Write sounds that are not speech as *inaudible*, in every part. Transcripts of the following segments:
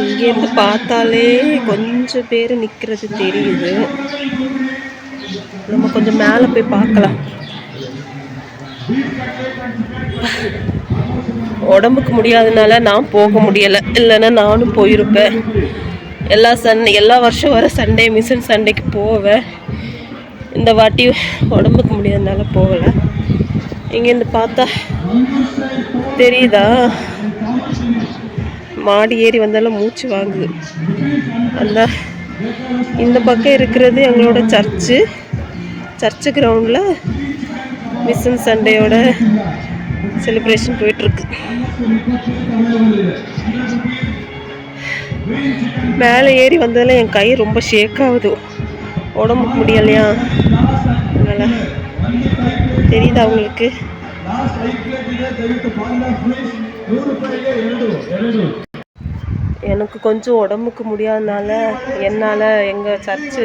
இங்கேருந்து பார்த்தாலே கொஞ்சம் பேர் நிற்கிறது தெரியுது. நம்ம கொஞ்சம் மேலே போய் பார்க்கலாம். உடம்புக்கு முடியாதனால நான் போக முடியலை. இல்லைன்னா நானும் போயிருப்பேன். எல்லா சண்டே எல்லா வருஷம் வர சண்டே மிஷன் சண்டேக்கு போவேன். இந்த வாட்டி உடம்புக்கு முடியாதனால போகலை. இங்கேருந்து பார்த்தா தெரியுதா? மாடி ஏறி வந்தாலும் மூச்சு வாங்குது. அந்த இந்த பக்கம் இருக்கிறது எங்களோட சர்ச்சு. சர்ச்சு கிரவுண்டில் மிஷன் சண்டேயோட செலிப்ரேஷன் போயிட்டுருக்கு. மேலே ஏறி வந்ததில் என் கை ரொம்ப ஷேக் ஆகுது. உடம்புக்கு முடியலையா? அதனால் தெரியுதா அவங்களுக்கு எனக்கு கொஞ்சம் உடம்புக்கு முடியாதனால என்னால் எங்கள் சர்ச்சு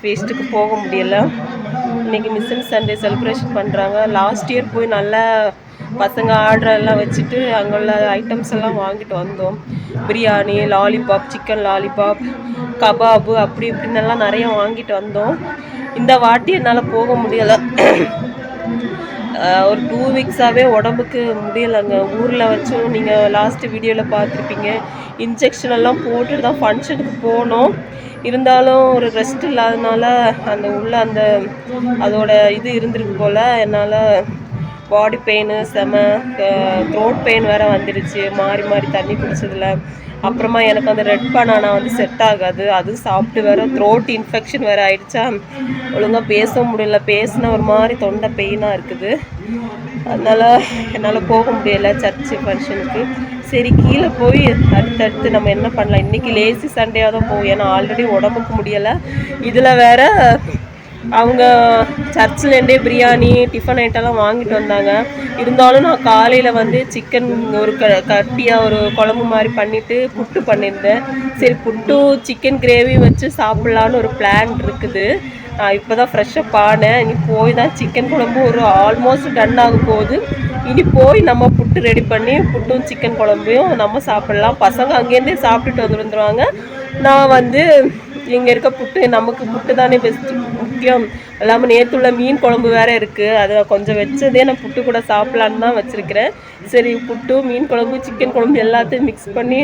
ஃபீஸ்ட்டுக்கு போக முடியல. இன்றைக்கி மிஷன் சண்டே செலிப்ரேஷன் பண்ணுறாங்க லாஸ்ட் இயர் போய் நல்லா பசங்க ஆர்டர் எல்லாம் வச்சுட்டு அங்கே உள்ள ஐட்டம்ஸ் எல்லாம் வாங்கிட்டு வந்தோம். Biryani lollipop chicken lollipop kebab அப்படி இப்படின்னு எல்லாம் நிறைய வாங்கிட்டு வந்தோம். இந்த வாட்டி என்னால் போக முடியலை. ஒரு டூ வீக்ஸாகவே உடம்புக்கு முடியலைங்க. ஊரில் வச்சும் நீங்கள் லாஸ்ட்டு வீடியோவில் பார்த்துருப்பீங்க. இன்ஜெக்ஷன் எல்லாம் போட்டுட்டு தான் ஃபங்க்ஷனுக்கு போனோம். இருந்தாலும் ஒரு ரெஸ்ட் இல்லாதனால அந்த உள்ள அந்த அதோட இது இருந்திருக்கு போல். என்னால் பாடி பெயின் செம த்ரோட் பெயின் வேறு வந்துடுச்சு மாறி மாறி தண்ணி குடிச்சதுல. அப்புறமா எனக்கு அந்த ரெட் பனானா வந்து செட் ஆகாது. அது சாப்பிட்டு வேற த்ரோட் இன்ஃபெக்ஷன் வேறு ஆயிடுச்சா? ஒழுங்காக பேச முடியல. பேசின ஒரு மாதிரி தொண்டை பெயினாக இருக்குது. அதனால் என்னால் போக முடியலை சர்ச்சு ஃபங்க்ஷனுக்கு சரி கீழே போய் அடுத்தடுத்து நம்ம என்ன பண்ணலாம்? இன்றைக்கி லேசி சண்டேயாக தான் போகும் ஏன்னா ஆல்ரெடி உடம்புக்கு முடியலை. இதில் வேற அவங்க சர்ச்சிலேருந்தே பிரியாணி டிஃபன் ஐட்டம்லாம் வாங்கிட்டு வந்தாங்க. இருந்தாலும் நான் காலையில் வந்து சிக்கன் ஒரு க கட்டியாக ஒரு குழம்பு மாதிரி பண்ணிவிட்டு புட்டு பண்ணியிருந்தேன். சரி புட்டு சிக்கன் கிரேவி வச்சு சாப்பிட்லான்னு ஒரு பிளான் இருக்குது. நான் இப்போ தான் ஃப்ரெஷ்ஷப் ஆனேன் இனி போய் தான் சிக்கன் குழம்பு ஒரு ஆல்மோஸ்ட் டன் ஆக போகுது. இனி போய் நம்ம புட்டு ரெடி பண்ணி புட்டும் சிக்கன் குழம்பையும் நம்ம சாப்பிட்லாம். பசங்க அங்கேருந்தே சாப்பிட்டுட்டு வந்துருந்துருவாங்க. நான் வந்து இங்கே இருக்க புட்டு நமக்கு புட்டு தானே பெஸ்ட்டு முக்கியம். இல்லாமல் நேற்றுள்ள மீன் குழம்பு வேறு இருக்குது அதை கொஞ்சம் வச்சதே நான் புட்டு கூட சாப்பிட்லான்னு தான் வச்சுருக்கிறேன். சரி புட்டு மீன் குழம்பு சிக்கன் குழம்பு எல்லாத்தையும் மிக்ஸ் பண்ணி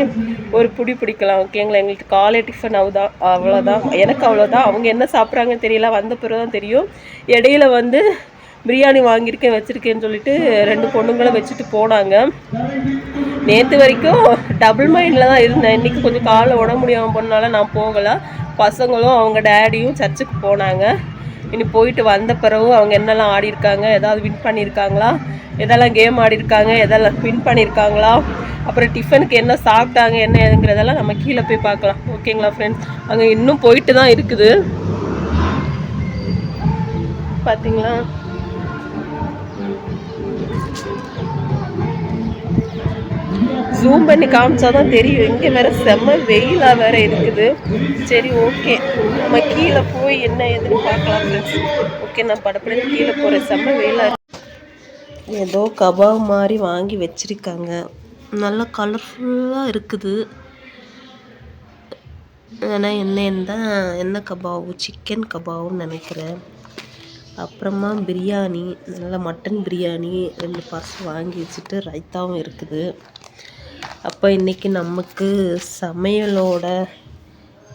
ஒரு புடி பிடிக்கலாம் ஓகேங்களா எங்களுக்கு காலை டிஃபன் அவ்வளோதான் அவ்வளோதான் எனக்கு அவ்வளோதான் அவங்க என்ன சாப்பிட்றாங்கன்னு தெரியல. வந்த பிறகு தான் தெரியும். இடையில வந்து பிரியாணி வாங்கியிருக்கேன் வச்சுருக்கேன்னு சொல்லிட்டு ரெண்டு பொண்ணுங்களும் வச்சுட்டு போனாங்க. நேற்று வரைக்கும் டபுள் மைண்டில் தான் இருந்தேன். இன்றைக்கி கொஞ்சம் காலைல உடம்பு முடியாமல் போனால நான் போகலை. பசங்களும் அவங்க டேடியும் சர்ச்சுக்கு போனாங்க. இனி போயிட்டு வந்த பிறகு அவங்க என்னெல்லாம் ஆடிருக்காங்க ஏதாவது வின் பண்ணியிருக்காங்களா? எதெல்லாம் கேம் ஆடிருக்காங்க எதெல்லாம் வின் பண்ணியிருக்காங்களா? அப்புறம் டிஃபனுக்கு என்ன சாப்பிட்டாங்க என்ன ஏதுங்கிறதெல்லாம் நம்ம கீழே போய் பார்க்கலாம். ஓகேங்களா ஃப்ரெண்ட்ஸ் அங்கே இன்னும் போயிட்டு தான் இருக்குது. பார்த்தீங்களா ஜூம் பண்ணி காமிச்சா தான் தெரியும். இங்கே வேற செம்ம வெயிலாக வேற இருக்குது. சரி ஓகே நம்ம கீழே போய் என்ன ஏதுன்னு பார்க்கலாம் ஃப்ரெண்ட்ஸ் ஓகே நான் படப்படத்து கீழே போகிறேன் செம்ம வெயிலாக இருக்கு. ஏதோ கபாப் மாதிரி வாங்கி வச்சிருக்காங்க. நல்லா கலர்ஃபுல்லாக இருக்குது. ஆனால் என்ன தான் என்ன கபாவு சிக்கன் கபாவுன்னு நினைக்கிறேன். அப்புறமா பிரியாணி நல்லா மட்டன் பிரியாணி ரெண்டு பார்சல் வாங்கி வச்சுட்டு ரைத்தாவும் இருக்குது. அப்போ இன்றைக்கி நமக்கு சமையலோட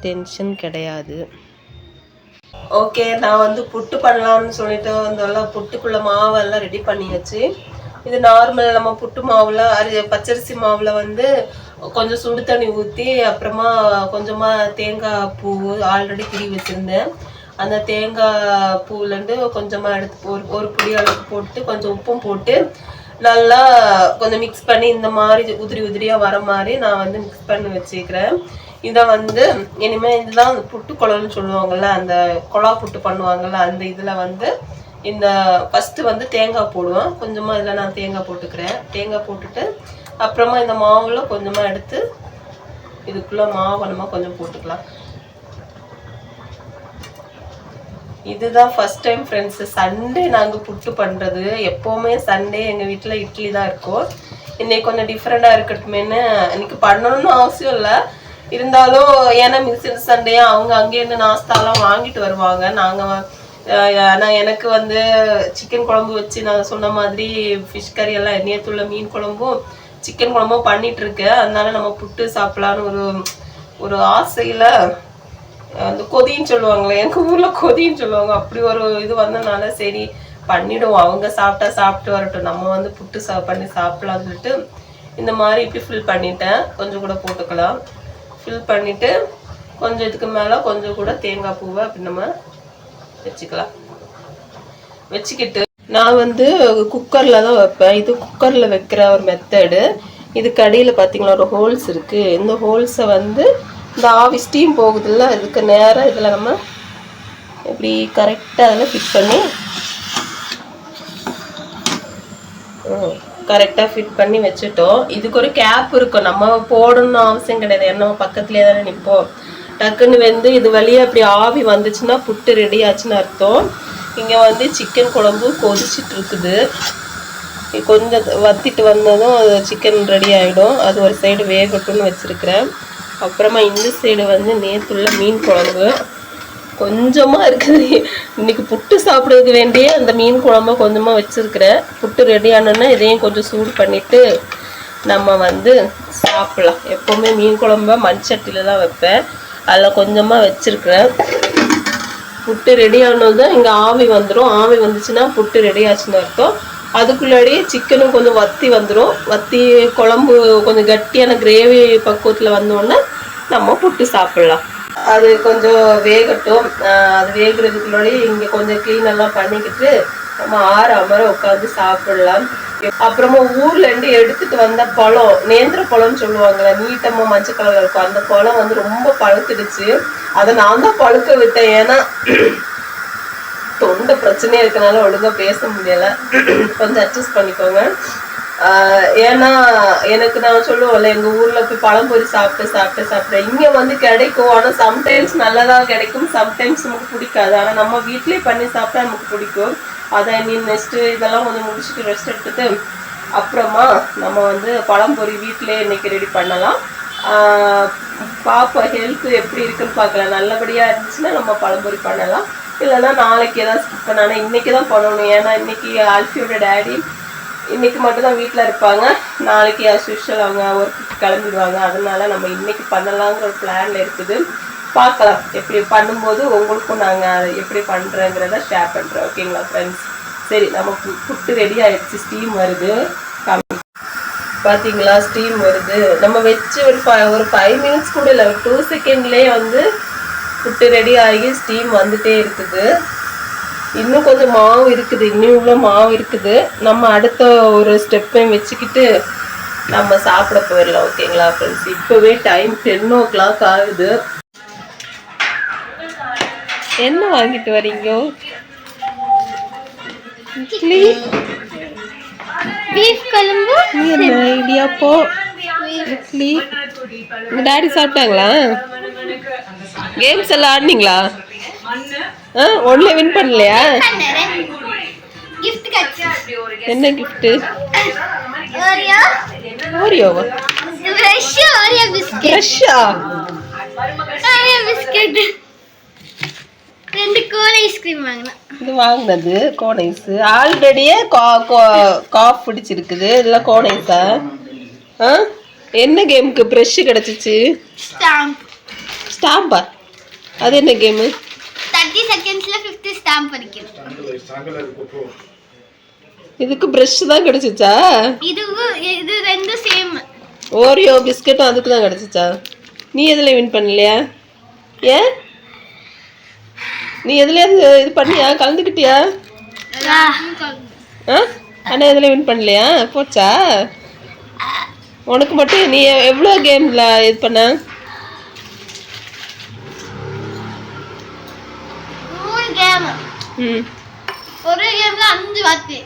டென்ஷன் கிடையாது. ஓகே நான் வந்து புட்டு பண்ணலாம்னு சொல்லிட்டு வந்தெல்லாம் புட்டுக்குள்ள மாவெல்லாம் ரெடி பண்ணியாச்சு. இது நார்மல் நம்ம புட்டு மாவில் அரி பச்சரிசி மாவில் வந்து கொஞ்சம் சுடு தண்ணி ஊற்றி அப்புறமா கொஞ்சமாக தேங்காய் பூ ஆல்ரெடி திரி வச்சுருந்தேன். அந்த தேங்காய் பூவிலேருந்து கொஞ்சமாக எடுத்து ஒரு ஒரு புடி அளவுக்கு போட்டு கொஞ்சம் உப்பும் போட்டு நல்லா கொஞ்சம் மிக்ஸ் பண்ணி இந்த மாதிரி உதிரி உதிரியாக வர மாதிரி நான் வந்து மிக்ஸ் பண்ணி வச்சுக்கிறேன். இதை வந்து இனிமேல் இதுதான் புட்டு குழல்னு சொல்லுவாங்கள்ல அந்த குழா புட்டு பண்ணுவாங்கள்ல அந்த இதில் வந்து இந்த ஃபஸ்ட்டு வந்து தேங்காய் போடுவேன். கொஞ்சமாக இதில் நான் தேங்காய் போட்டுக்கிறேன். தேங்காய் போட்டுட்டு அப்புறமா இந்த மாவில் கொஞ்சமாக எடுத்து இதுக்குள்ளே மாவு நம்ம கொஞ்சம் போட்டுக்கலாம். இதுதான் ஃபர்ஸ்ட் டைம் ஃப்ரெண்ட்ஸ் சண்டே நாங்கள் புட்டு பண்ணுறது எப்போவுமே சண்டே எங்கள் வீட்டில் இட்லி தான் இருக்கும். இன்னைக்கு கொஞ்சம் டிஃப்ரெண்டாக இருக்கட்டுமேன்னு இன்னைக்கு பண்ணணும்னு அவசியம் இல்லை. இருந்தாலும் ஏன்னா மிஸ் சண்டே அவங்க அங்கேருந்து நாஸ்தாலாம் வாங்கிட்டு வருவாங்க. நாங்கள் ஆனால் எனக்கு வந்து சிக்கன் குழம்பு வச்சு நான் சொன்ன மாதிரி ஃபிஷ் கறி எல்லாம் எண்ணெயத்துள்ள மீன் குழம்பும் சிக்கன் குழம்பும் பண்ணிட்டு இருக்கேன். அதனால நம்ம புட்டு சாப்பிடலான்னு ஒரு ஒரு ஆசையில் அந்த கொதின்னு சொல்லுவாங்களே எங்கள் ஊரில் கொதின்னு சொல்லுவாங்க. அப்படி ஒரு இது வந்தனால சரி பண்ணிவிடுவோம் அவங்க சாப்பிட்டா சாப்பிட்டு வரட்டும். நம்ம வந்து புட்டு சா பண்ணி சாப்பிடலாம் சொல்லிட்டு இந்த மாதிரி இப்படி ஃபில் பண்ணிட்டேன். கொஞ்சம் கூட போட்டுக்கலாம். ஃபில் பண்ணிட்டு கொஞ்சம் இதுக்கு மேலே கொஞ்சம் கூட தேங்காய் பூவை அப்படி நம்ம வச்சுக்கலாம். வச்சுக்கிட்டு நான் வந்து குக்கரில் தான் வைப்பேன். இது குக்கரில் வைக்கிற ஒரு மெத்தடு இதுக்கு அடியில் பார்த்தீங்களா ஒரு ஹோல்ஸ் இருக்குது இந்த ஹோல்ஸை வந்து இந்த ஆவி ஸ்டீம் போகுதுல்ல இதுக்கு நேராக இதில் நம்ம இப்படி கரெக்டாக அதில் ஃபிட் பண்ணி கரெக்டாக ஃபிட் பண்ணி வச்சுட்டோம். இதுக்கு ஒரு கேப் இருக்கும். நம்ம போடணும்னு அவசியம் கிடையாது. ஏன்னா பக்கத்துலேயே தானே நிற்போம் டக்குன்னு வெந்து இது வழியாக அப்படி ஆவி வந்துச்சுன்னா புட்டு ரெடி ஆச்சுன்னு அர்த்தம். இங்கே வந்து சிக்கன் குழம்பு கொதிச்சிட்டு இருக்குது. கொஞ்சம் வத்திட்டு வந்ததும் சிக்கன் ரெடி ஆகிடும் அது ஒரு சைடு வேகட்டும்னு வச்சுருக்கிறேன். அப்புறமா இந்த சைடு வந்து நேற்றுள்ள மீன் குழம்பு. கொஞ்சமாக இருக்குது. இன்னைக்கு புட்டு சாப்பிட்றதுக்கு வேண்டிய அந்த மீன் குழம்ப கொஞ்சமாக வச்சுருக்கிறேன். புட்டு ரெடி ஆனோன்னா இதையும் கொஞ்சம் சூடு பண்ணிவிட்டு நம்ம வந்து சாப்பிட்லாம். எப்போவுமே மீன் குழம்ப மண் சட்டியில் தான் வைப்பேன். அதில் கொஞ்சமாக வச்சுருக்கிறேன். புட்டு ரெடி தான் இங்கே ஆவி வந்துடும் ஆவி வந்துச்சுன்னா புட்டு ரெடி ஆச்சுன்னு அர்த்தம். அதுக்குள்ளாடியே சிக்கனும் கொஞ்சம் வத்தி வந்துடும் வத்தி குழம்பு கொஞ்சம் கட்டியான கிரேவி பக்குவத்தில் வந்தோடனே நம்ம புட்டு சாப்பிட்லாம். அது கொஞ்சம் வேகட்டும். அது வேகிறதுக்குள்ளாடி இங்கே கொஞ்சம் க்ளீன் எல்லாம் பண்ணிக்கிட்டு நம்ம ஆறு அமர உட்காந்து சாப்பிடலாம். அப்புறமா ஊர்ல இருந்து எடுத்துட்டு வந்த பழம் நேந்திர பழம்னு சொல்லுவாங்கல்ல நீட்டமா மஞ்சள் கலர்ல இருக்கும். அந்த பழம் வந்து ரொம்ப பழுத்துடுச்சு. அதை நான் தான் பழுக்க விட்டேன். ஏன்னா தொண்டை பிரச்சனையா இருக்கனால ஒழுங்கா பேச முடியல. கொஞ்சம் அட்ஜஸ்ட் பண்ணிக்கோங்க. ஆஹ் ஏன்னா எனக்கு நான் சொல்லுவோம்ல எங்க ஊர்ல போய் பழம்பொரி சாப்பிட்டு சாப்பிட்டு சாப்பிட்டேன் இங்க வந்து கிடைக்கும். ஆனா சம்டைம்ஸ் நல்லதா கிடைக்கும். சம்டைம்ஸ் நமக்கு பிடிக்காது. ஆனா நம்ம வீட்லயே பண்ணி சாப்பிட்டா நமக்கு பிடிக்கும். அதை நீ நெக்ஸ்ட் இதெல்லாம் கொஞ்சம் முடிச்சுட்டு ரெஸ்ட் எடுத்துட்டு அப்புறமா நம்ம வந்து பழம்பொரி வீட்டிலேயே இன்னைக்கு ரெடி பண்ணலாம். ஆஹ் பாப்போம் ஹெல்த் எப்படி இருக்குன்னு பார்க்கலாம். நல்லபடியா இருந்துச்சுன்னா நம்ம பழம்பொரி பண்ணலாம். இல்லைன்னா நாளைக்கு ஏதாவது ஸ்கிப் பண்ணாலும் இன்றைக்கி தான் பண்ணணும். ஏன்னா இன்றைக்கி ஆல்ஃபியோட டேடி இன்றைக்கி மட்டும்தான் வீட்டில் இருப்பாங்க. நாளைக்கு as அவங்க ஒர்க்குக்கு கிளம்பிடுவாங்க. அதனால நம்ம இன்றைக்கி பண்ணலாங்கிற ஒரு பிளான்ல இருக்குது. பார்க்கலாம். எப்படி பண்ணும்போது உங்களுக்கும் நாங்கள் எப்படி பண்ணுறேங்கிறத ஷேர் பண்ணுறோம் ஓகேங்களா ஃப்ரெண்ட்ஸ் சரி நம்ம புட்டு ரெடி ஆகிடுச்சு ஸ்டீம் வருது. பார்த்தீங்களா ஸ்டீம் வருது. நம்ம வச்சு ஒரு ஃபைவ் ஒரு ஃபைவ் மினிட்ஸ் கூட இல்லை ஒரு டூ செகண்ட்லேயே வந்து புட்டு ரெடி ஆகி ஸ்டீம் வந்துட்டே இருக்குது. இன்னும் கொஞ்சம் மாவு இருக்குது. இன்னும் இவ்வளோ மாவு இருக்குது. நம்ம அடுத்த ஒரு ஸ்டெப்பையும் வச்சுக்கிட்டு நம்ம சாப்பிட போயிடலாம் ஓகேங்களா ஃப்ரெண்ட்ஸ் இப்போவே டைம் டென் ஓ கிளாக் ஆகுது. என்ன வாங்கிட்டு வரீங்க? இட்லி? பீஃப் குழம்பு? என்ன இடியாப்போ இட்லி. உங்க டாடி சாப்பிட்டாங்களா? கேம்ஸ் எல்லாம் ஆடினீங்களா? ஆ ஒன்றும் வின் பண்ணலையா? கிஃப்ட் என்ன கிஃப்ட்டு ஓரியோ ஓரியோவா ஃப்ரெஷ்ஷா பிஸ்கட் ரெண்டு கோன் ஐஸ்கிரீம் வாங்கினேன். இது வாங்கினது கோனைஸ் ஆல்ரெடியே கா காஃப் பிடிச்சிருக்குது. இல்லை கோனைஸா ஆ? என்ன கேமுக்கு ப்ரெஷ் கிடச்சிச்சு? ஸ்டாம்ப் ஸ்டாம்பா அது என்ன கேமு தேர்ட்டி செகண்ட்ஸ்ல ஃபிஃப்டி ஸ்டாம்ப் படிக்கணும் இதுக்கு ப்ரஷ் தான் கிடச்சிச்சா? இதுவும் இது ரெண்டும் சேம் ஓரியோ பிஸ்கட்டும் அதுக்கு தான் கிடச்சிச்சா? நீ எதில் வின் பண்ணலையா? ஏன்? நீ எதுலையாவது இது பண்ணியா? கலந்துக்கிட்டியா? ஆ. ஆனால் எதில் வின் பண்ணலையா? போச்சா? உனக்கு மட்டும் நீ எவ்வளோ கேமில் இது பண்ண மூணு கேம். ஒரு கேம்ல அஞ்சு வார்த்தை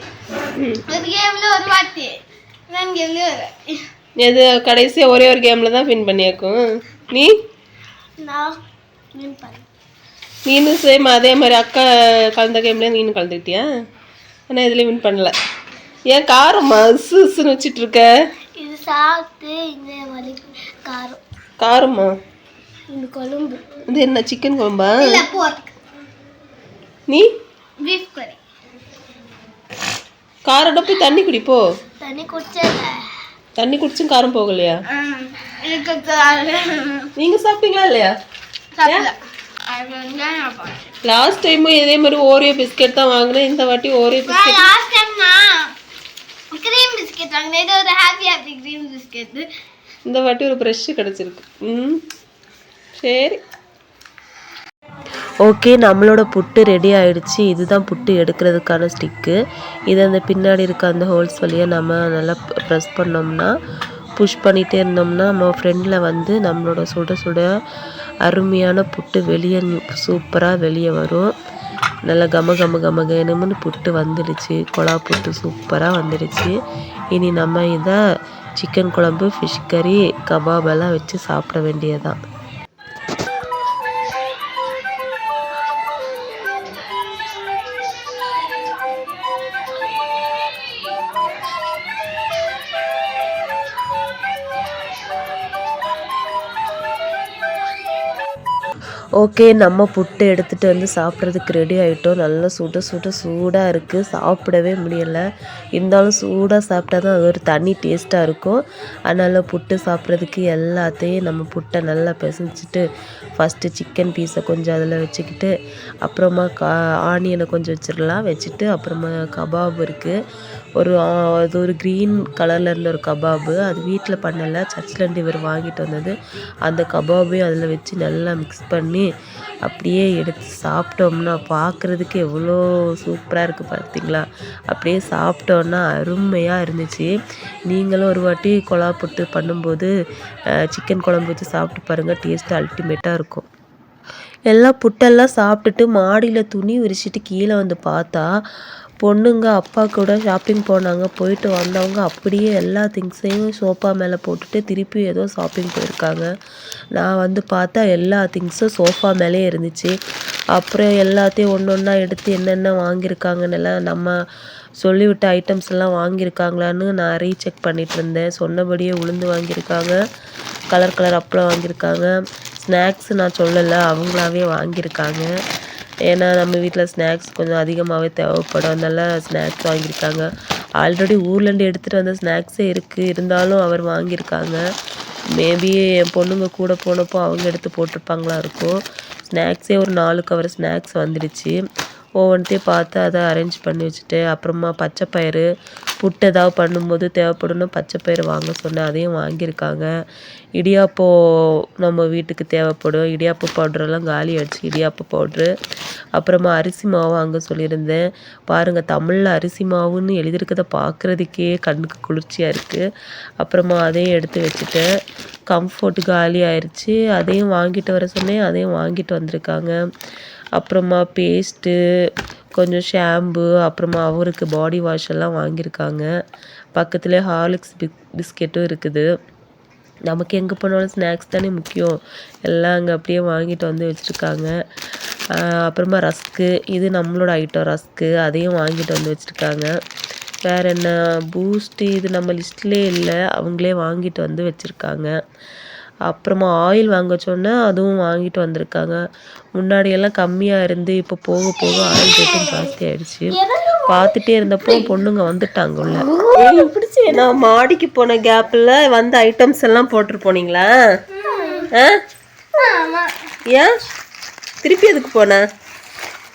ஒரு கேம்ல ஒரு வார்த்தை நான் கேம்ல எது கடைசியாக ஒரே ஒரு கேமில் தான் வின் பண்ணியாக்கும். நீ? நான் வின் பண்ணேன் நீனும் சேம் அதே மாதிரி அக்கா கலந்த கேம்லேயே நீனும் கலந்துக்கிட்டியா? ஆனால் இதில் வின் பண்ணல. ஏன் காரம்மா சுசுன்னு வச்சிட்டு இருக்க சாப்பிட்டு இந்த காரம். காரமா? இந்த குழம்பு. இது என்ன சிக்கன் குழம்பா? இல்ல போர்க் நீ? பீஃப் கறி காரம் போய் தண்ணி குடிப்போ தண்ணி குடிச்சல தண்ணி குடிச்சும் காரம் போகலையா? எனக்கு நீங்க சாப்பிட்டீங்களா இல்லையா? லாஸ்ட் டைமும் இதே மாதிரி ஓரியோ பிஸ்கெட் தான் வாங்கினேன். இந்த வாட்டி ஓரியோ பிஸ்கெட் லாஸ்ட் டைம் நான் கிரீம் பிஸ்கெட் வாங்கினேன். இது ஒரு ஹாப்பி ஹாப்பி கிரீம் பிஸ்கெட் இந்த வாட்டி ஒரு ப்ரெஷ் கிடச்சிருக்கு. ம். சரி. ஓகே நம்மளோட புட்டு ரெடி ஆயிடுச்சு. இதுதான் புட்டு எடுக்கிறதுக்கான ஸ்டிக்கு இதை அந்த பின்னாடி இருக்க அந்த ஹோல்ஸ் வழியாக நம்ம நல்லா ப்ரெஸ் பண்ணோம்னா புஷ் பண்ணிகிட்டே இருந்தோம்னா நம்ம ஃப்ரெண்டில் வந்து நம்மளோட சுட சுட அருமையான புட்டு வெளியே சூப்பராக வெளியே வரும். நல்லா கம கம கம கனமுன்னு புட்டு வந்துடுச்சு. கொலா புட்டு சூப்பராக வந்துடுச்சு. இனி நம்ம இதை சிக்கன் குழம்பு ஃபிஷ் கறி கபாப் எல்லாம் வச்சு சாப்பிட வேண்டியதுதான். ஓகே நம்ம புட்டு எடுத்துகிட்டு வந்து சாப்பிட்றதுக்கு ரெடி ஆகிட்டோம் நல்லா சுட சுட சூடாக இருக்குது சாப்பிடவே முடியலை. இருந்தாலும் சூடாக சாப்பிட்டா தான் அது ஒரு தனி டேஸ்ட்டாக இருக்கும். அதனால் புட்டு சாப்பிட்றதுக்கு எல்லாத்தையும் நம்ம புட்டை நல்லா பிசைஞ்சிட்டு ஃபஸ்ட்டு சிக்கன் பீஸை கொஞ்சம் அதில் வச்சுக்கிட்டு அப்புறமா கா ஆனியனை கொஞ்சம் வச்சிடலாம் வச்சுட்டு அப்புறமா கபாப் இருக்குது ஒரு அது ஒரு க்ரீன் கலரில் இருந்த ஒரு கபாபு. அது வீட்டில் பண்ணலை. சர்ச்சிலேருந்து இவர் வாங்கிட்டு வந்தது. அந்த கபாபையும் அதில் வச்சு நல்லா மிக்ஸ் பண்ணி அப்படியே எடுத்து சாப்பிட்டோம்னா பார்க்குறதுக்கு எவ்வளோ சூப்பராக இருக்குது பார்த்தீங்களா அப்படியே சாப்பிட்டோன்னா அருமையாக இருந்துச்சு. நீங்களும் ஒரு வாட்டி கொலா புட்டு பண்ணும்போது சிக்கன் குழம்பு வச்சு சாப்பிட்டு பாருங்கள் டேஸ்ட் அல்டிமேட்டாக இருக்கும். எல்லாம் புட்டெல்லாம் சாப்பிட்டுட்டு மாடியில் துணி விரிச்சிட்டு கீழே வந்து பார்த்தா பொண்ணுங்க அப்பா கூட ஷாப்பிங் போனாங்க. போயிட்டு வந்தவங்க அப்படியே எல்லா திங்ஸையும் சோஃபா மேலே போட்டுட்டு திருப்பி ஏதோ ஷாப்பிங் போயிருக்காங்க. நான் வந்து பார்த்தா எல்லா திங்ஸும் சோஃபா மேலே இருந்துச்சு. அப்புறம் எல்லாத்தையும் ஒன்று ஒன்றா எடுத்து என்னென்ன வாங்கியிருக்காங்கன்னு எல்லாம் நம்ம சொல்லிவிட்ட ஐட்டம்ஸ் எல்லாம் வாங்கியிருக்காங்களான்னு நான் ரீசெக் பண்ணிட்டு இருந்தேன். சொன்னபடியே உளுந்து வாங்கியிருக்காங்க. கலர் கலர் அப்பளம் வாங்கியிருக்காங்க. ஸ்நாக்ஸ் நான் சொல்லலை அவங்களாவே வாங்கியிருக்காங்க. ஏன்னா நம்ம வீட்டில் ஸ்நாக்ஸ் கொஞ்சம் அதிகமாகவே தேவைப்படும். அதனால ஸ்நாக்ஸ் வாங்கியிருக்காங்க. ஆல்ரெடி ஊர்லேருந்து எடுத்துகிட்டு வந்த ஸ்நாக்ஸே இருக்குது இருந்தாலும் அவர் வாங்கியிருக்காங்க. மேபி என் பொண்ணுங்க கூட போனப்போ அவங்க எடுத்து போட்டிருப்பாங்களா இருக்கும். ஸ்நாக்ஸே ஒரு நாலு கவர் ஸ்நாக்ஸ் வந்துடுச்சு. ஒவ்வொன்றையும் பார்த்து அதை அரேஞ்ச் பண்ணி வச்சுட்டு அப்புறமா பச்சை பயிறு புட்டு ஏதாவது பண்ணும்போது தேவைப்படும்னு பச்சை பயிறு வாங்க சொன்னேன். அதையும் வாங்கியிருக்காங்க. இடியாப்போ நம்ம வீட்டுக்கு தேவைப்படும். இடியாப்ப பவுட்ரெல்லாம் காலி அடிச்சு இடியாப்ப பவுட்ரு அப்புறமா அரிசி மாவு வாங்க சொல்லியிருந்தேன். பாருங்கள் தமிழில் அரிசி மாவுன்னு எழுதியிருக்கதை பார்க்குறதுக்கே கண்ணுக்கு குளிர்ச்சியாக இருக்குது அப்புறமா அதையும் எடுத்து வச்சுட்டேன். கம்ஃபர்ட் காலி ஆயிடுச்சு. அதையும் வாங்கிட்டு வர சொன்னேன். அதையும் வாங்கிட்டு வந்திருக்காங்க. அப்புறமா பேஸ்ட்டு கொஞ்சம் ஷாம்பு அப்புறமா அவருக்கு பாடி வாஷ் எல்லாம் வாங்கியிருக்காங்க. பக்கத்தில் ஹார்லிக்ஸ் பிஸ் பிஸ்கெட்டும் இருக்குது. நமக்கு எங்கே போனாலும் ஸ்நாக்ஸ் தானே முக்கியம். எல்லாம் அங்கே அப்படியே வாங்கிட்டு வந்து வச்சுருக்காங்க. அப்புறமா ரஸ்க்கு இது நம்மளோட ஐட்டம் ரஸ்க்கு அதையும் வாங்கிட்டு வந்து வச்சுருக்காங்க. வேறு என்ன? பூஸ்ட்டு இது நம்ம லிஸ்ட்லேயே இல்லை. அவங்களே வாங்கிட்டு வந்து வச்சுருக்காங்க. அப்புறமா ஆயில் வாங்க வச்சோன்னே அதுவும் வாங்கிட்டு வந்திருக்காங்க. முன்னாடியெல்லாம் கம்மியாக இருந்து இப்போ போக போக ஆயில் ரேட்டும் ஜாஸ்தி ஆயிடுச்சு. பார்த்துட்டே இருந்தப்போ பொண்ணுங்க வந்துட்டாங்க உள்ள நான் மாடிக்கு போன கேப்பில் வந்த ஐட்டம்ஸ் எல்லாம் போட்டு போனீங்களா? ஆ? ஏன்? திருப்பி எதுக்கு போனேன்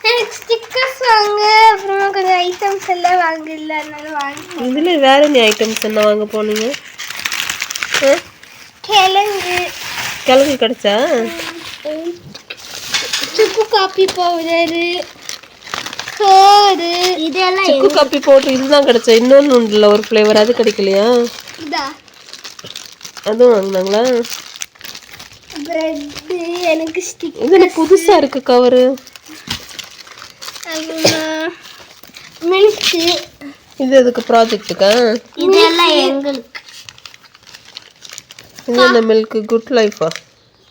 எனக்கு ஸ்டிக்கர்ஸ் வாங்க அப்புறமா கொஞ்சம் ஐட்டம்ஸ் எல்லாம் வாங்கல அதனால வாங்கி இதில் வேற என்ன ஐட்டம்ஸ் என்ன வாங்க போனீங்க? கிழங்கு. கிழங்கு கிடச்சா? சுக்கு காப்பி பவுடரு சோறு. இதெல்லாம் சுக்கு காப்பி போட்டு இதுதான் கிடைச்சா இன்னொன்று உண்டுல ஒரு ஃப்ளேவர் அது கிடைக்கலையா? இதா. அதுவும் வாங்கினாங்களா? பிரெட்டு எனக்கு ஸ்டிக் இது புதுசா இருக்கு கவரு மில்க்கு இது எதுக்கு ப்ராஜெக்ட்டுக்கா இதெல்லாம் எங்களுக்கு. இது என்ன மில்க் குட் லைஃபா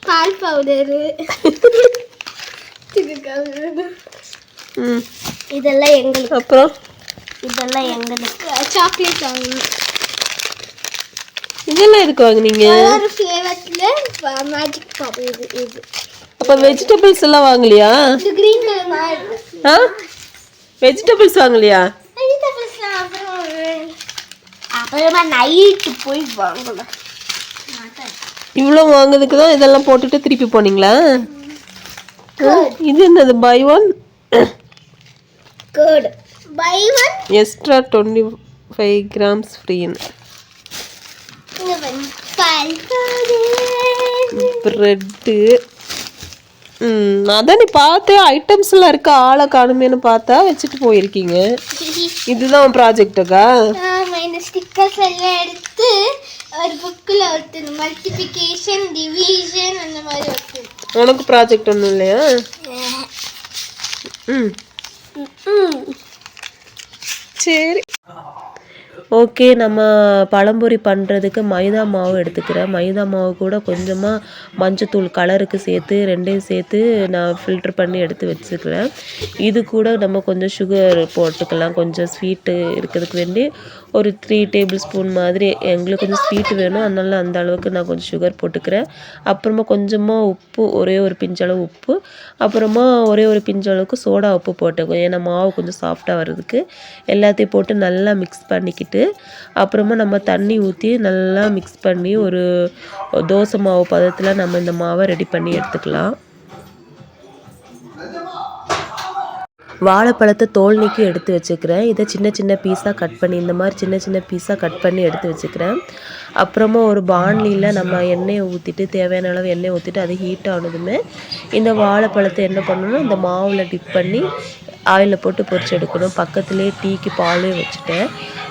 பால் பவுடரு ம். இதெல்லாம் எங்களுக்கு. அப்புறம்? இதெல்லாம் எங்களுக்கு. சாக்லேட் வாங்கணும். இதெல்லாம் எதுக்கு வாங்குனீங்க? ஒரு ஃப்ளேவர்ஸ்ல மேஜிக் பாப் இது இது. அப்ப வெஜிடபிள்ஸ் எல்லாம் வாங்கலையா? இது கிரீன் கலர் மாதிரி ஆ? வெஜிடபிள்ஸ் வாங்கலையா? வெஜிடபிள்ஸ்லாம் அப்புறம் அப்புறமா நைட்டு போய் வாங்கலாம் இவ்வளோ வாங்குறதுக்கு தான் இதெல்லாம் போட்டுட்டு திருப்பி போனீங்களா? இது என்னது buy one good buy one extra twenty five grams ஃப்ரீன்னு bread ம் அதான் நீ பார்த்து ஐட்டம்ஸ் எல்லாம் இருக்கு? ஆளை காணுமேனு பார்த்தா வச்சுட்டு போயிருக்கீங்க. *laughs* இதுதான் ப்ராஜெக்ட்டுக்கா இந்த ஸ்டிக்கர்ஸ் எல்லாம் எடுத்து ஒரு புக்கில் ஒருத்தணும் மல்டிபிகேஷன் டிவிஷன் அந்த மாதிரி ஒருத்தணும் உனக்கு ப்ராஜெக்ட் ஒன்றும் இல்லையா? *laughs* ம். சரி. ஓகே நம்ம பழம்பொரி பண்ணுறதுக்கு மைதா மாவு எடுத்துக்கிறேன். மைதா மாவு கூட கொஞ்சமாக மஞ்சத்தூள் கலருக்கு சேர்த்து ரெண்டையும் சேர்த்து நான் ஃபில்டர் பண்ணி எடுத்து வச்சுக்கிறேன். இது கூட நம்ம கொஞ்சம் சுகர் போட்டுக்கலாம். கொஞ்சம் ஸ்வீட்டு இருக்கிறதுக்கு வேண்டி ஒரு த்ரீ டேபிள் ஸ்பூன் மாதிரி எங்களுக்கு கொஞ்சம் ஸ்வீட் வேணும். அதனால அந்த அளவுக்கு நான் கொஞ்சம் சுகர் போட்டுக்கிறேன். அப்புறமா கொஞ்சமாக உப்பு ஒரே ஒரு பிஞ்சளவு உப்பு. அப்புறமா ஒரே ஒரு பிஞ்சளவுக்கு சோடா உப்பு போட்டுக்கோ ஏன்னா மாவு கொஞ்சம் சாஃப்டாக வர்றதுக்கு. எல்லாத்தையும் போட்டு நல்லா மிக்ஸ் பண்ணிக்கிட்டு அப்புறமா நம்ம தண்ணி ஊற்றி நல்லா மிக்ஸ் பண்ணி ஒரு தோசை மாவு பதத்தில் நம்ம இந்த மாவை ரெடி பண்ணி எடுத்துக்கலாம். வாழைப்பழத்தை தோல் நீக்கி எடுத்து வச்சுக்கிறேன். இதை சின்ன சின்ன பீஸாக கட் பண்ணி இந்த மாதிரி சின்ன சின்ன பீஸாக கட் பண்ணி எடுத்து வச்சுக்கிறேன். அப்புறமா ஒரு பாண்லியில் நம்ம எண்ணெயை ஊற்றிட்டு தேவையான அளவு எண்ணெய் ஊற்றிட்டு அது ஹீட் ஆனதுமே இந்த வாழைப்பழத்தை என்ன பண்ணணும்னா இந்த மாவில் டிப் பண்ணி ஆயிலில் போட்டு பொரிச்சு எடுக்கணும். பக்கத்துலேயே டீக்கு பாலையும் வச்சுட்டேன்.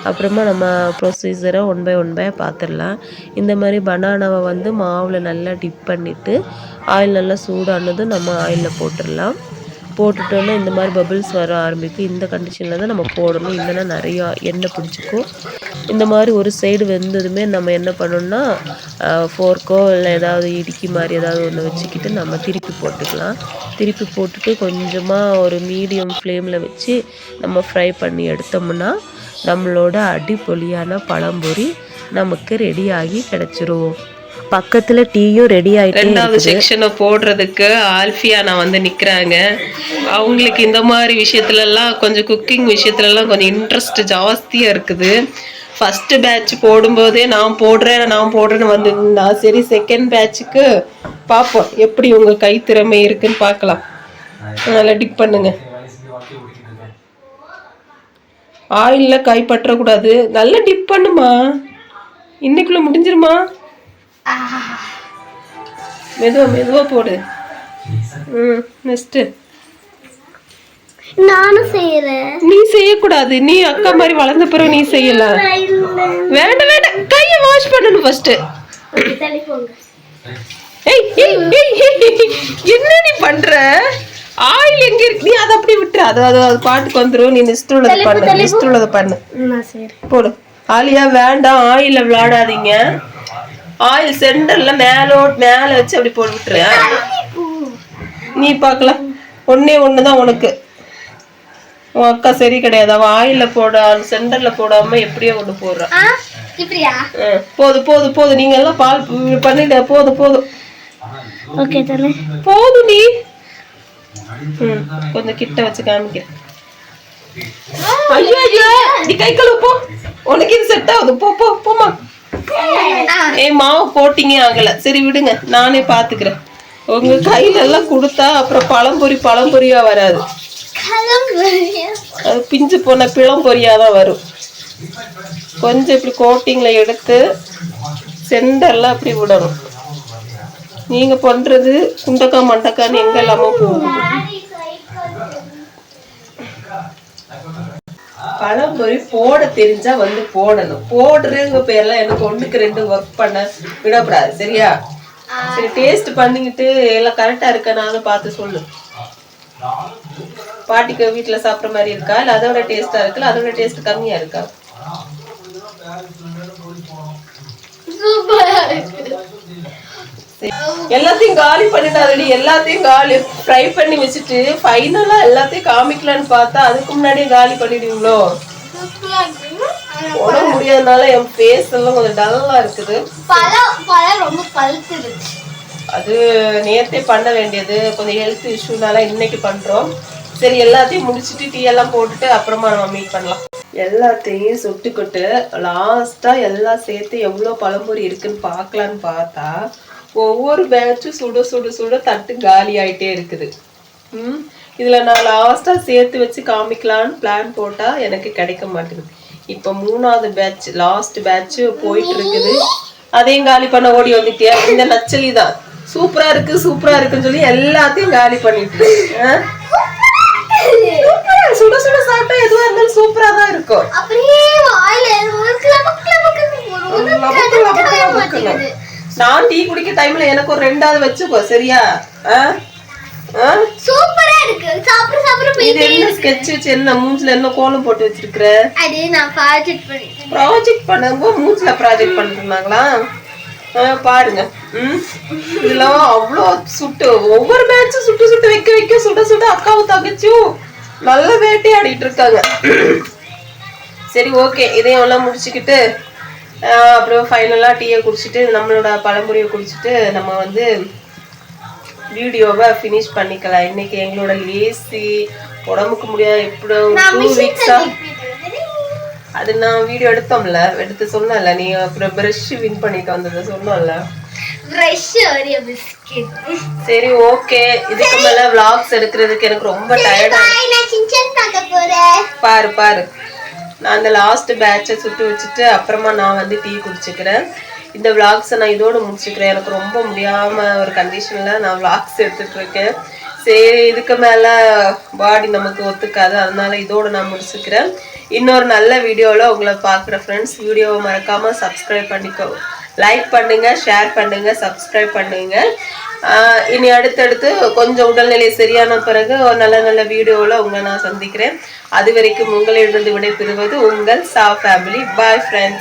அப்புறமா நம்ம ப்ரொசீஜரை ஒன் பை ஒன் பை பார்த்துடலாம் இந்த மாதிரி பனானாவை வந்து மாவில் நல்லா டிப் பண்ணிவிட்டு ஆயில் நல்லா சூடானதும் நம்ம ஆயிலில் போட்டுடலாம். போட்டுட்டோன்னா இந்த மாதிரி பபிள்ஸ் வர ஆரம்பிக்கும். இந்த கண்டிஷனில் தான் நம்ம போடணும். இல்லைன்னா நிறையா எண்ணெய் பிடிச்சிக்கும். இந்த மாதிரி ஒரு சைடு வெந்ததுமே நம்ம என்ன பண்ணணும்னா ஃபோர்க்கோ இல்லை ஏதாவது இடுக்கி மாதிரி ஏதாவது ஒன்று வச்சுக்கிட்டு நம்ம திருப்பி போட்டுக்கலாம். திருப்பி போட்டுட்டு கொஞ்சமாக ஒரு மீடியம் ஃப்ளேமில் வச்சு நம்ம ஃப்ரை பண்ணி எடுத்தோம்னா நம்மளோட அடிப்பொலியான பழம்பொரி நமக்கு ரெடியாகி கிடச்சிரும். பக்கத்தில் டீயும் ரெடி ஆகிட்டு ரெண்டாவது செக்ஷனை போடுறதுக்கு ஆல்ஃபியானா வந்து நிற்கிறாங்க அவங்களுக்கு இந்த மாதிரி விஷயத்துலலாம் கொஞ்சம் குக்கிங் விஷயத்துலலாம் கொஞ்சம் இன்ட்ரெஸ்ட் ஜாஸ்தியாக இருக்குது. ஃபஸ்ட்டு பேட்ச் போடும்போதே நான் போடுறேன் நான் போடுறேன்னு வந்து நின்னா. சரி செகண்ட் பேட்சுக்கு பார்ப்போம். எப்படி உங்கள் கைத்திறமை இருக்குன்னு பார்க்கலாம். நல்லா டிப் பண்ணுங்க. ஆயிலில் கை பற்றக்கூடாது. நல்லா டிப் பண்ணுமா? இன்னைக்குள்ள முடிஞ்சிருமா? மெதுவா மெதுவா போடு. ம் நெக்ஸ்ட்டு நானும் செய்யறேன். நீ செய்யக்கூடாது. நீ அக்கா மாதிரி வளர்ந்த பிறகு நீ செய்யலாம் வேண்டாம் வேண்டாம். கையை வாஷ் பண்ணணும் ஃபர்ஸ்ட் ஏய் ஏய் ஏய் என்ன நீ பண்ற? ஆயில் எங்க இருக்கு? நீ அதை அப்படி விட்டுற அது அது அது பாட்டுக்கு வந்துரும். நீ லிஸ்ட் உள்ளது பண்ணு. லிஸ்ட் உள்ளது பண்ணு. போடு. ஆலியா வேண்டாம். ஆயில விளையாடாதீங்க. ஆயில் சென்டர்ல மேலோ மேல வச்சு அப்படி போட்டு விட்டுரு. நீ பார்க்கலாம் ஒண்ணே ஒன்று தான் உனக்கு. உன் அக்கா சரி கிடையாது. அவ ஆயில போட சென்டர்ல போடாம எப்படியோ கொண்டு போடுறான் போதும் போதும் போதும் நீங்க எல்லாம் பால் பண்ணிட்ட போதும் போதும் ஓகே தானே போதும் நீ. கொஞ்சம் கிட்ட வச்சு காமிக்கிறேன். ஐயோ ஐயோ. நீ கை கழுவு போ. உனக்கு இது செட் ஆகுது. போ போ போமா ஏ மாவு போட்டிங்க ஆகல. சரி விடுங்க. நானே பாத்துக்கிறேன். உங்க கையில எல்லாம் கொடுத்தா அப்புறம் பழம்பொரி பழம்பொரியா வராது. அது பிஞ்சு போன பிளம்பொரியா தான் வரும். கொஞ்சம் இப்படி கோட்டிங்ல எடுத்து சென்டர்ல அப்படி விடணும். நீங்க பண்றது குண்டக்கா மண்டக்கான்னு எங்க எல்லாமோ போகுது பழமொழி போட தெரிஞ்சா வந்து போடணும். போடுறதுங்க பேர்லாம் எனக்கு ஒண்ணுக்கு ரெண்டு ஒர்க் பண்ண விடக்கூடாது. சரியா? சரி டேஸ்ட் பண்ணிக்கிட்டு எல்லாம் கரெக்டா இருக்கனாலும் பார்த்து சொல்லு. பாட்டிக்கு வீட்டில் சாப்பிட்ற மாதிரி இருக்கா? இல்ல அதோட டேஸ்டா இருக்குல்ல அதோட டேஸ்ட் கம்மியா இருக்கா? சரி. எல்லாத்தையும் காலி பண்ணிட்டாதடி எல்லாத்தையும் காலி ஃப்ரை பண்ணி வச்சுட்டு ஃபைனலா எல்லாத்தையும் காமிக்கலான்னு பார்த்தா அதுக்கு முன்னாடியே காலி பண்ணிடுவீங்களோ உடம்பு முடியாதனால என் ஃபேஸ் எல்லாம் கொஞ்சம் டல்லா இருக்குது. ரொம்ப பழுத்துருச்சு. அது நேத்தே பண்ண வேண்டியது கொஞ்சம் ஹெல்த் இஷ்யூனால இன்னைக்கு பண்றோம். சரி எல்லாத்தையும் முடிச்சிட்டு டீ எல்லாம் போட்டுட்டு அப்புறமா நம்ம மீட் பண்ணலாம். எல்லாத்தையும் சுட்டுக்கிட்டு லாஸ்டா எல்லாம் சேர்த்து எவ்வளோ பழம்பொரி இருக்குன்னு பார்க்கலான்னு பார்த்தா ஒவ்வொரு பேட்சும் சுட சுட சுட தட்டு காலி ஆயிட்டே இருக்குது. ம்? இதுல நான் லாஸ்டா சேர்த்து வச்சு காமிக்கலான்னு பிளான் போட்டா எனக்கு கிடைக்க மாட்டேங்குது. இப்போ மூணாவது பேட்ச் லாஸ்ட் பேட்ச் போயிட்டு இருக்குது. அதையும் காலி பண்ண ஓடி வந்துட்டியா? இந்த நச்சலி தான். சூப்பரா இருக்கு சூப்பரா இருக்குன்னு சொல்லி எல்லாத்தையும் காலி பண்ணிட்டு சுட சுட சாப்பிட்டா எதுவா இருந்தாலும் சூப்பரா தான் இருக்கும். அப்படியே வாயில நான் டீ குடிக்க டைம்ல எனக்கு ஒரு ரெண்டாவது வச்சுக்கோ சரியா? சூப்பரா இருக்கு. சாப்பிட சாப்பிட இது என்ன ஸ்கெட்ச் வச்சு என்ன மூஞ்சில என்ன கோலம் போட்டு வச்சிருக்கிற? அது நான் ப்ராஜெக்ட் பண்ணிட்டேன் ப்ராஜெக்ட் பண்ணும்போது மூஞ்சில ப்ராஜெக்ட் பண்ணிருந்தாங்களா பாருங்க. இதெல்லாம் அவ்வளோ சுட்டு ஒவ்வொரு பேட்சும் சுட்டு சுட்டு வைக்க வைக்க சுட சுட அக்காவும் தங்கச்சியும் நல்ல வேட்டையாடிட்டு இருக்காங்க. சரி ஓகே இதையும் எல்லாம் முடிச்சுக்கிட்டு அப்புறம் ஃபைனலாக டீயை குடிச்சிட்டு நம்மளோட பழம்புரியை குடிச்சிட்டு நம்ம வந்து வீடியோவை ஃபினிஷ் பண்ணிக்கலாம். இன்னைக்கு எங்களோட லேசி உடம்புக்கு முடியாது எப்படி டூ வீக்ஸாக அது நான் வீடியோ எடுத்தோம்ல எடுத்து சொன்னேன்ல நீ அப்புறம் ப்ரஷ் வின் பண்ணிட்டு வந்ததை சொன்னோம்ல. சரி ஓகே இதுக்கு மேல vlogs எடுக்கிறதுக்கு எனக்கு ரொம்ப டயர்டா பாரு பாரு. நான் அந்த லாஸ்ட் பேட்சை சுட்டு வச்சுட்டு அப்புறமா நான் வந்து டீ குடிச்சுக்கிறேன். இந்த விளாக்ஸை நான் இதோடு முடிச்சுக்கிறேன். எனக்கு ரொம்ப முடியாமல் ஒரு கண்டிஷனில் நான் விளாக்ஸ் எடுத்துகிட்ருக்கேன் சரி இதுக்கு மேலே பாடி நமக்கு ஒத்துக்காது. அதனால இதோடு நான் முடிச்சுக்கிறேன். இன்னொரு நல்ல வீடியோவில் உங்களை பார்க்குற ஃப்ரெண்ட்ஸ் வீடியோவை மறக்காமல் சப்ஸ்கிரைப் பண்ணிக்கோ. லைக் பண்ணுங்கள் ஷேர் பண்ணுங்கள் சப்ஸ்கிரைப் பண்ணுங்கள் இனி அடுத்தடுத்து கொஞ்சம் உடல்நிலை சரியான பிறகு நல்ல நல்ல வீடியோவில் உங்களை நான் சந்திக்கிறேன். அது வரைக்கும் உங்களிடமிருந்து விடைபெறுவது உங்கள் சா ஃபேமிலி பாய் ஃப்ரெண்ட்ஸ்